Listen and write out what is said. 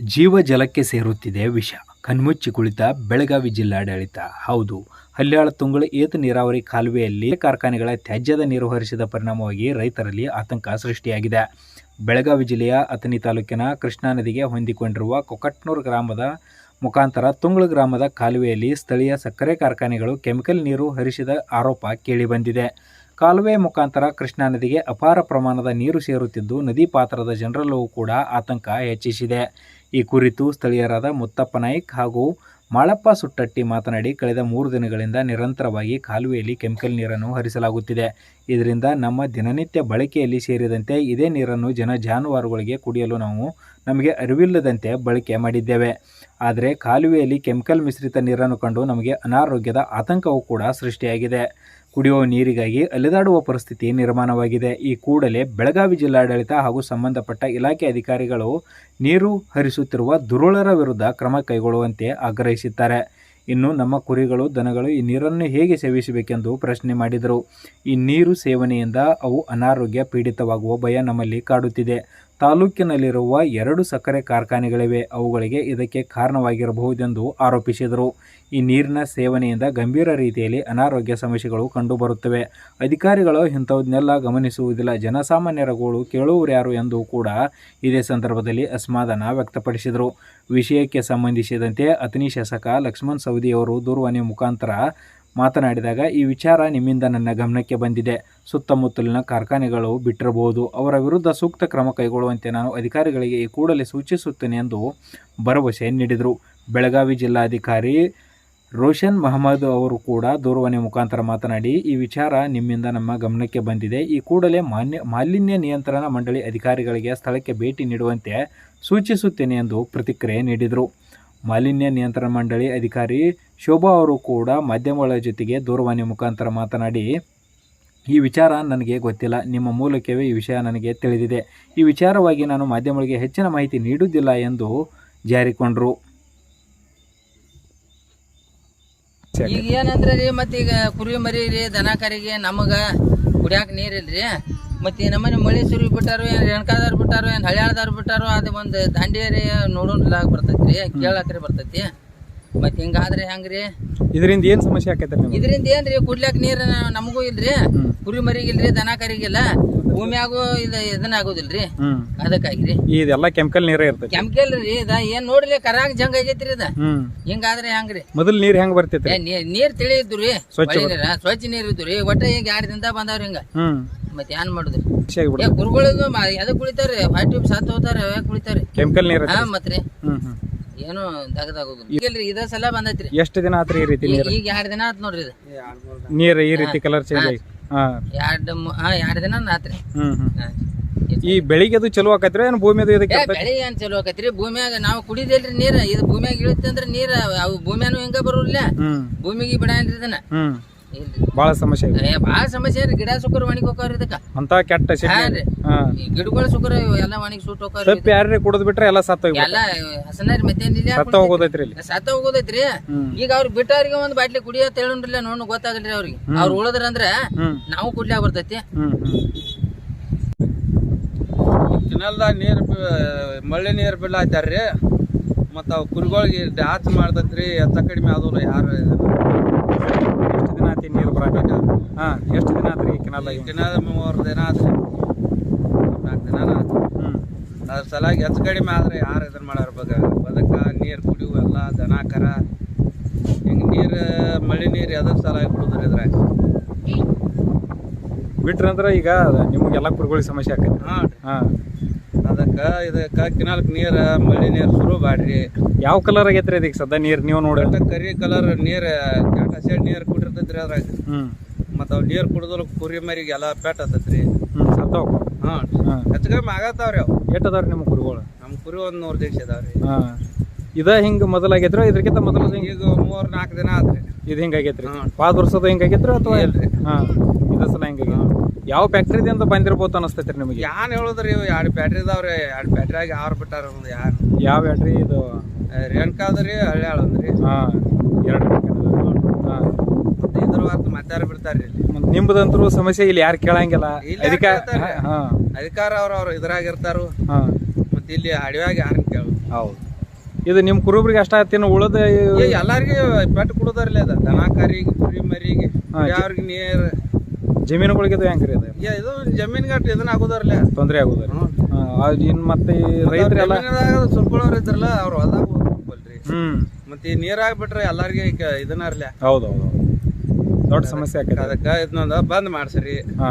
ಜೀವ ಜಲಕ್ಕೆ ಸೇರುತ್ತಿದೆ ವಿಷ. ಕಣ್ಮುಚ್ಚಿ ಕುಳಿತ ಬೆಳಗಾವಿ ಜಿಲ್ಲಾಡಳಿತ. ಹೌದು, ಹಲ್ಯಾಳ ತುಂಗಳ ಏತ ನೀರಾವರಿ ಕಾಲುವೆಯಲ್ಲಿ ಕಾರ್ಖಾನೆಗಳ ತ್ಯಾಜ್ಯದ ನೀರು ಹರಿಸಿದ ಪರಿಣಾಮವಾಗಿ ರೈತರಲ್ಲಿ ಆತಂಕ ಸೃಷ್ಟಿಯಾಗಿದೆ. ಬೆಳಗಾವಿ ಜಿಲ್ಲೆಯ ಅಥಣಿ ತಾಲೂಕಿನ ಕೃಷ್ಣಾ ನದಿಗೆ ಹೊಂದಿಕೊಂಡಿರುವ ಕೊಕಟ್ನೂರು ಗ್ರಾಮದ ಮುಖಾಂತರ ತುಂಗಳ ಗ್ರಾಮದ ಕಾಲುವೆಯಲ್ಲಿ ಸ್ಥಳೀಯ ಸಕ್ಕರೆ ಕಾರ್ಖಾನೆಗಳು ಕೆಮಿಕಲ್ ನೀರು ಹರಿಸಿದ ಆರೋಪ ಕೇಳಿಬಂದಿದೆ. ಕಾಲುವೆ ಮುಖಾಂತರ ಕೃಷ್ಣಾ ನದಿಗೆ ಅಪಾರ ಪ್ರಮಾಣದ ನೀರು ಸೇರುತ್ತಿದ್ದು, ನದಿ ಪಾತ್ರದ ಜನರಲ್ಲೂ ಕೂಡ ಆತಂಕ ಹೆಚ್ಚಿಸಿದೆ. ಈ ಕುರಿತು ಸ್ಥಳೀಯರಾದ ಮುತ್ತಪ್ಪ ನಾಯ್ಕ್ ಹಾಗೂ ಮಾಳಪ್ಪ ಸುಟ್ಟಟ್ಟಿ ಮಾತನಾಡಿ, ಕಳೆದ ಮೂರು ದಿನಗಳಿಂದ ನಿರಂತರವಾಗಿ ಕಾಲುವೆಯಲ್ಲಿ ಕೆಮಿಕಲ್ ನೀರನ್ನು ಹರಿಸಲಾಗುತ್ತಿದೆ. ಇದರಿಂದ ನಮ್ಮ ದಿನನಿತ್ಯ ಬಳಕೆಯಲ್ಲಿ ಸೇರಿದಂತೆ ಇದೇ ನೀರನ್ನು ಜನ ಜಾನುವಾರುಗಳಿಗೆ ಕುಡಿಯಲು ನಾವು ನಮಗೆ ಅರಿವಿಲ್ಲದಂತೆ ಬಳಕೆ ಮಾಡಿದ್ದೇವೆ. ಆದರೆ ಕಾಲುವೆಯಲ್ಲಿ ಕೆಮಿಕಲ್ ಮಿಶ್ರಿತ ನೀರನ್ನು ಕಂಡು ನಮಗೆ ಅನಾರೋಗ್ಯದ ಆತಂಕವೂ ಕೂಡ ಸೃಷ್ಟಿಯಾಗಿದೆ. ಕುಡಿಯುವ ನೀರಿಗಾಗಿ ಅಲೆದಾಡುವ ಪರಿಸ್ಥಿತಿ ನಿರ್ಮಾಣವಾಗಿದೆ. ಈ ಕೂಡಲೇ ಬೆಳಗಾವಿ ಜಿಲ್ಲಾಡಳಿತ ಹಾಗೂ ಸಂಬಂಧಪಟ್ಟ ಇಲಾಖೆ ಅಧಿಕಾರಿಗಳು ನೀರು ಹರಿಸುತ್ತಿರುವ ದುರುಳರ ವಿರುದ್ಧ ಕ್ರಮ ಕೈಗೊಳ್ಳುವಂತೆ ಆಗ್ರಹಿಸಿದ್ದಾರೆ. ಇನ್ನು ನಮ್ಮ ಕುರಿಗಳು, ದನಗಳು ಈ ನೀರನ್ನು ಹೇಗೆ ಸೇವಿಸಬೇಕೆಂದು ಪ್ರಶ್ನೆ ಮಾಡಿದರು. ಈ ನೀರು ಸೇವನೆಯಿಂದ ಅವು ಅನಾರೋಗ್ಯ ಪೀಡಿತವಾಗುವ ಭಯ ನಮ್ಮಲ್ಲಿ ಕಾಡುತ್ತಿದೆ. ತಾಲೂಕಿನಲ್ಲಿರುವ ಎರಡು ಸಕ್ಕರೆ ಕಾರ್ಖಾನೆಗಳಿವೆ. ಅವುಗಳಿಗೆ ಇದಕ್ಕೆ ಕಾರಣವಾಗಿರಬಹುದೆಂದು ಆರೋಪಿಸಿದರು. ಈ ನೀರಿನ ಸೇವನೆಯಿಂದ ಗಂಭೀರ ರೀತಿಯಲ್ಲಿ ಅನಾರೋಗ್ಯ ಸಮಸ್ಯೆಗಳು ಕಂಡುಬರುತ್ತವೆ. ಅಧಿಕಾರಿಗಳು ಇಂಥವನ್ನೆಲ್ಲ ಗಮನಿಸುವುದಿಲ್ಲ. ಜನಸಾಮಾನ್ಯರ ಗೋಳು ಕೇಳುವರು ಯಾರು ಎಂದು ಕೂಡ ಇದೇ ಸಂದರ್ಭದಲ್ಲಿ ಅಸಮಾಧಾನ ವ್ಯಕ್ತಪಡಿಸಿದರು. ವಿಷಯಕ್ಕೆ ಸಂಬಂಧಿಸಿದಂತೆ ಅತನಿ ಶಾಸಕ ಲಕ್ಷ್ಮಣ್ ಸವದಿಯವರು ದೂರವಾಣಿ ಮುಖಾಂತರ ಮಾತನಾಡಿದಾಗ ಈ ವಿಚಾರ ನಿಮ್ಮಿಂದ ನನ್ನ ಗಮನಕ್ಕೆ ಬಂದಿದೆ. ಸುತ್ತಮುತ್ತಲಿನ ಕಾರ್ಖಾನೆಗಳು ಬಿಟ್ಟಿರಬಹುದು. ಅವರ ವಿರುದ್ಧ ಸೂಕ್ತ ಕ್ರಮ ಕೈಗೊಳ್ಳುವಂತೆ ನಾನು ಅಧಿಕಾರಿಗಳಿಗೆ ಈ ಕೂಡಲೇ ಸೂಚಿಸುತ್ತೇನೆ ಎಂದು ಭರವಸೆ ನೀಡಿದರು. ಬೆಳಗಾವಿ ಜಿಲ್ಲಾಧಿಕಾರಿ ರೋಷನ್ ಮಹಮ್ಮದ್ ಅವರು ಕೂಡ ದೂರವಾಣಿ ಮುಖಾಂತರ ಮಾತನಾಡಿ, ಈ ವಿಚಾರ ನಿಮ್ಮಿಂದ ನಮ್ಮ ಗಮನಕ್ಕೆ ಬಂದಿದೆ. ಈ ಕೂಡಲೇ ಮಾನ್ಯ, ಮಾಲಿನ್ಯ ನಿಯಂತ್ರಣ ಮಂಡಳಿ ಅಧಿಕಾರಿಗಳಿಗೆ ಸ್ಥಳಕ್ಕೆ ಭೇಟಿ ನೀಡುವಂತೆ ಸೂಚಿಸುತ್ತೇನೆ ಎಂದು ಪ್ರತಿಕ್ರಿಯೆ ನೀಡಿದರು. ಮಾಲಿನ್ಯ ನಿಯಂತ್ರಣ ಮಂಡಳಿ ಅಧಿಕಾರಿ ಶೋಭಾ ಅವರು ಕೂಡ ಮಾಧ್ಯಮಗಳ ಜೊತೆಗೆ ದೂರವಾಣಿ ಮುಖಾಂತರ ಮಾತನಾಡಿ, ಈ ವಿಚಾರ ನನಗೆ ಗೊತ್ತಿಲ್ಲ. ನಿಮ್ಮ ಮೂಲಕವೇ ಈ ವಿಷಯ ನನಗೆ ತಿಳಿದಿದೆ. ಈ ವಿಚಾರವಾಗಿ ನಾನು ಮಾಧ್ಯಮಗಳಿಗೆ ಹೆಚ್ಚಿನ ಮಾಹಿತಿ ನೀಡುವುದಿಲ್ಲ ಎಂದು ಜಾರಿಕೊಂಡರು. ಈಗ ಏನಂದ್ರೆ ರೀ ಈಗ ಕುರಿ ಮರಿ ರೀ, ದನ ಕರಿಗೆ ನಮಗ ಕುಡಿಯಾಕ ನೀರಿಲ್ರಿ ಮತ್ತೆ ನಮ್ಮನೆ ಮಳೆ ಸುರಿ ಬಿಟ್ಟಾರು ಏನು ರೇಣಕಾದವ್ರು ಬಿಟ್ಟಾರು ಏನು ಹಳ್ಯಾಳದವ್ರು ಬಿಟ್ಟಾರು, ಅದು ಒಂದು ದಾಂಡೇರಿ ಬರ್ತೈತಿ ಬರ್ತೈತ್ರಿ ಕೇಳಕ್ರಿ ಬರ್ತೈತಿ. ಮತ್ತೆ ಹಿಂಗಾದ್ರೆ ಹೆಂಗ್ರಿ? ಇದರಿಂದ ಏನ್ ಸಮಸ್ಯೆ ಆಕೈತೆ ನಿಮಗೆ? ಇದರಿಂದ ಏನ್ರಿ ಕುಡ್ಲಾಕ ನೀರ್ ನಮಗೂ ಇಲ್ರಿ ಕುರಿ ಮರಿಗಿಲ್ರಿ ದನ ಕರಿಗಿಲ್ಲ ಭೂಮಿಯಾಗೂ ಇದ ಇದನ್ನ ಆಗೋದಿಲ್ರಿ ಅದಕ್ಕಾಗಿರಿ. ಇದೆಲ್ಲ ಕೆಮಿಕಲ್ ನೀರ ಇರ್ತೈತಿ. ಕೆಮಿಕಲ್ ರೀ ಇದ ಏನ್ ನೋಡ್ರಿ ಕರಾಗ ಜಂಗ್ ಆಗೈತ್ರಿ ಇದ. ಹಿಂಗಾದ್ರೆ ಹೆಂಗ್ರಿ? ಮೊದಲ್ ನೀರ್ ಹೆಂಗ್ ಬರ್ತೈತಿ ನೀರ್ ತಿಳಿ ಇದ್ದು ರೀ ಸ್ವಚ್ಛ ಸ್ವಚ್ಛ ನೀರ್ ಇದ್ದು ರೀ ಒಟ್ಟ ಈಗ ಎರಡ್ ದಿನದ ಬಂದಾವ್ರಿ ಹಿಂಗ? ಮತ್ತೆ ಏನ್ ಮಾಡುದ್ರಿ? ಗುರುಗಳಿದ್ದು ಎದಕ್ ಕುಳಿತಾರ್ರಿ ವೈಟ್ ಟ್ಯೂಬ್ ಹೋಗ್ತಾರ ಕುಳಿತಾರ್ರಿ ಕೆಮಿಕಲ್ ನೀರ್ ಹಾ ಮತ್ರಿ ಹ್ಮ್ ಹ್ಞೂ ಏನು ಈಗಲ್ರಿ ಇದ ಸಲ ಬಂದೈತ್ರಿ. ಎಷ್ಟು ದಿನ ಆತ್ರಿ ಈ ರೀತಿ ಈಗ ನೀರು? ಈಗ ಎರಡ್ ದಿನ ಆತ್ ನೋಡ್ರಿ ಇದು. ನೀರು ಈ ರೀತಿ ಕಲರ್ ಚೇಂಜ್ ಆಗಿ ಹಾಂ. ಎರಡ್ ಹಾ ಎರಡ್ ದಿನ ಆತ್ರಿ. ಈ ಬೆಳಿಗ್ಗೆ ಅದು ಚಲೋ ಆಕತ್ರಿ ಏನು ಭೂಮಿ ಅದು ಇದಕ್ಕೆ ಬೆಳಿ ಏನ್ ಚಲೋ ಆಕತ್ರಿ? ಭೂಮಿಯಾಗ ನಾವು ಕುಡಿದಿಲ್ರಿ ನೀರ್. ಇದು ಭೂಮಿಯಾಗ ಅಂದ್ರೆ ನೀರ್ ಅವು ಭೂಮಿಯಾನು ಹಿಂಗ ಬರೋಲ್ಲ ಭೂಮಿಗೆ ಬಿಡಲ್ರಿ ಇದನ್ನ ಭಾಳ ಸಮಸ್ಯೆ ಇದೆ ಏ ಬಾಳ ಸಮಸ್ಯೆ ರೀ. ಗಿಡ ಸುಕ್ಕರ್ ಒಣಗಿ ಹೋಗ್ರಿ ಇದಕ್ಕ. ಅಂತ ಕೆಟ್ಟ ಹಾ ರೀ. ಹಾಂ. ಈ ಗಿಡಗಳ ಸುಕ್ಕರ್ ಎಲ್ಲ ಒಣಗಿ ಸುಟ್ಟು ಹೋಗ್ರಿ ಯಾರೇ ಕುಡಿದು ಬಿಟ್ರೆ ಎಲ್ಲ ಸತ್ತ ಎಲ್ಲ ಹಸನಾರಿ ಮತ್ತೇನಿಲ್ಲ ಸತ್ತ ಹೋಗೋದೈತ್ರಿ ಇಲ್ಲಿ. ಸತ್ತ ಹೋಗೋದೈತ್ರಿ. ಹ್ಮ್. ಈಗ ಅವ್ರಿಗೆ ಬಿಟ್ಟವ್ರಿಗೆ ಒಂದ್ ಬಾಟ್ಲಿ ಕುಡಿಯೋ ಹೇಳೋನ್ರಲ್ಲ ನೋಡ್ ಗೊತ್ತಾಗಲ್ರಿ ಅವ್ರಿಗೆ. ಅವ್ರು ಉಳದ್ರ ಅಂದ್ರೆ ಹ್ಮ್. ನಾವು ಕುಡ್ಲಿ ಬರ್ತೈತಿ. ಹ್ಮ್ ಹ್ಮ್. ಕೆನಲ್ದಾಗ ನೀರು ಮಳೆ ನೀರು ಬೀಳಾತಾರ್ರಿ ಮತ್ತು ಅವು ಕುರಿಗಳಿಗೆ ಡ್ಯಾಚ್ ಮಾಡ್ತೈತ್ರಿ ಎತ್ತ ಕಡಿಮೆ ಆದಲ್ಲ ಯಾರು ಎಷ್ಟು ದಿನ ಆತಿ ನೀರು ಬರಾಕ ಹಾಂ ಎಷ್ಟು ದಿನ ಆತ್ರಿ ಕೆನಾಲ್ದಾಗ ದಿನ ಮೂರು ದಿನ ಆತ್ರಿ. ನಾಲ್ಕು ದಿನ ಆತು ಹ್ಞೂ ಅದ್ರ ಸಲಾಗಿ ಹೆಚ್ಚು ಕಡಿಮೆ ಆದ್ರೆ ಯಾರು ಇದನ್ನು ಮಾಡ್ಯಾರ ಬಗ್ಗೆ ಬದಕ ನೀರು ಕುಡಿಯುವ ಎಲ್ಲ ದನ ಕರ ಹಿಂಗೆ ನೀರು ಮಳೆ ನೀರು ಎದ್ರ ಸಲಾಗಿ ಕುಡಿದ್ರಿ ಇದ್ರಾಗ? ಬಿಟ್ರಂದ್ರ ಈಗ ನಿಮ್ಗೆಲ್ಲ ಕುರುಗಳಿಗೆ ಸಮಸ್ಯೆ ಆಕೈತಿ. ಹಾಂ ಹಾ. ಅದಕ್ಕೆ ಇದಕ್ಕೆ ಕಿನಾಲ್ಕ್ ನೀರು ಮಳೆ ನೀರು ಶುರು ಮಾಡ್ರಿ. ಯಾವ ಕಲರ್ ಆಗೈತ್ರಿ ಅದಕ್ಕೆ ಸದ್ಯ ನೀರು ನೀವು ನೋಡಿ ಕರಿ ಕಲರ್ ನೀರು ಕೆಟ್ಟ ಹಸಿ ನೀರು ಕುಡಿರ್ತೈತ್ರಿ ಅದ್ರಾಗ. ಹ್ಮ್. ಮತ್ತು ಅವು ನೀರು ಕುಡಿದ್ರು ಕುರಿ ಮರಿಗೆ ಎಲ್ಲ ಪೆಟ್ ಹತ್ತತ್ರಿ. ಹ್ಮ್ ಸತ್ತವ್ ಹಾಂ. ಹೆಚ್ಚು ಕಮ್ಮಿ ಆಗತ್ತಾವ್ರಿ ಅವು. ಎಷ್ಟ್ ಅದಾವ್ರಿ ನಿಮ್ಮ ಕುರಿಗಳು? ನಮ್ಮ ಕುರಿ ಒಂದು ನೂರು ದೇಶ ಇದಾವ್ರಿ. ಹಾ. ಇದ ಹಿಂಗ ಮೊದಲಾಗೈತ್ರಿ ಇದಕ್ಕಿಂತ ಮೊದಲ ಹಿಂಗ ಈಗ ಮೂರ್ ನಾಲ್ಕು ದಿನ ಆತ್ರಿ. ಇದು ಹಿಂಗಾಗೈತ್ರಿ ಹಾ. ಪಾದ ವರ್ಷದ ಹಿಂಗಾಗೈತ್ರಿ ಅಥವಾ ಇಲ್ರಿ. ಹಾ. ಇದ ಸಲ ಹಿಂಗಾಗೈತಿ ಯಾವ ಫ್ಯಾಕ್ಟ್ರಿದಿಂದ ಬಂದಿರ್ಬೋದು ಅನಸ್ತೈತ್ರಿ ನಿಮಗೆ? ಯಾನ್ ಹೇಳುದ್ರಿ ಇವು ಎರಡು ಬ್ಯಾಟ್ರಿ ಇದಾವ್ರಿ ಎರಡು ಬ್ಯಾಟ್ರಿಯಾಗ ಯಾರು ಬಿಟ್ಟಾರ ಒಂದು ಯಾರು ಯಾವ ಬ್ಯಾಟ್ರಿ ಇದು? ರೇಣುಕಾದ್ರಿ ಹಳ್ಳಿ ಅಂದ್ರಿ ಹಾ ಎರಡು ಹಾ. ಮತ್ತೆ ಇದ್ರ ಹೊತ್ತು ಮತ್ತಾರು ಬಿಡ್ತಾರ್ರಿ ಇಲ್ಲಿ. ಮತ್ತ್ ಸಮಸ್ಯೆ ಇಲ್ಲಿ ಯಾರು ಕೇಳಂಗಿಲ್ಲ. ಇಲ್ಲಿ ಯಾರ್ ಅದಕ್ಕೆ ಕೇಳ್ತಾರೆ? ಅಧಿಕಾರ ಅವ್ರ ಅವ್ರ ಇದ್ರಾಗ ಇರ್ತಾರು ಹಾ. ಮತ್ತೆ ಇಲ್ಲಿ ಅಡವ್ಯಾಗ ಯಾರನ್ನ ಕೇಳು ಹೌದು. ಇದು ನಿಮ್ಮ ಕುರುಬ್ರಿಗೆ ಅಷ್ಟ ಆಯ್ತಿನ್ನು ಉಳದ ಎಲ್ಲಾರಿಗೆ ಪೆಟ್ಟು ಕುಡುದಾರ್ಲಿ ಅದ. ದನ ಕರಿಗೆ ಕುರಿ ಮರಿಗೆ ಯಾರಿಗೆ ನೀರ್ ಜಮೀನುಗಳಿಗೆ ಇದು ಹೆಂಗ್ರಿ ಅದು? ಯಾ ಇದು ಜಮೀನ್ ಗಟ್ಟ ಇದನ್ನ ಆಗೋದಾರ್ಲೆ. ತೊಂದರೆ ಆಗೋದು ಇನ್ನು ಮತ್ತೆ ಈ ರೈತರೆಲ್ಲ ಸುಲ್ಕೊಳ್ಳೋರ್ ಇದ್ರಲ್ಲ ಅವ್ರು ಹೊಲ್ದಾಗ ಹೋಗ್ಬೇಕಲ್ರಿ ಹ್ಮ್. ಮತ್ತೆ ಈ ಆಗ್ಬಿಟ್ರೆ ಎಲ್ಲಾರ್ಗೆ ಇದನ್ನ ಹೌದು ಹೌದು ದೊಡ್ಡ ಸಮಸ್ಯೆ ಆಕೈತೆ. ಅದಕ್ಕೆ ಇದನ್ನ ಬಂದ್ ಮಾಡ್ಸ್ರಿ. ಹಾ.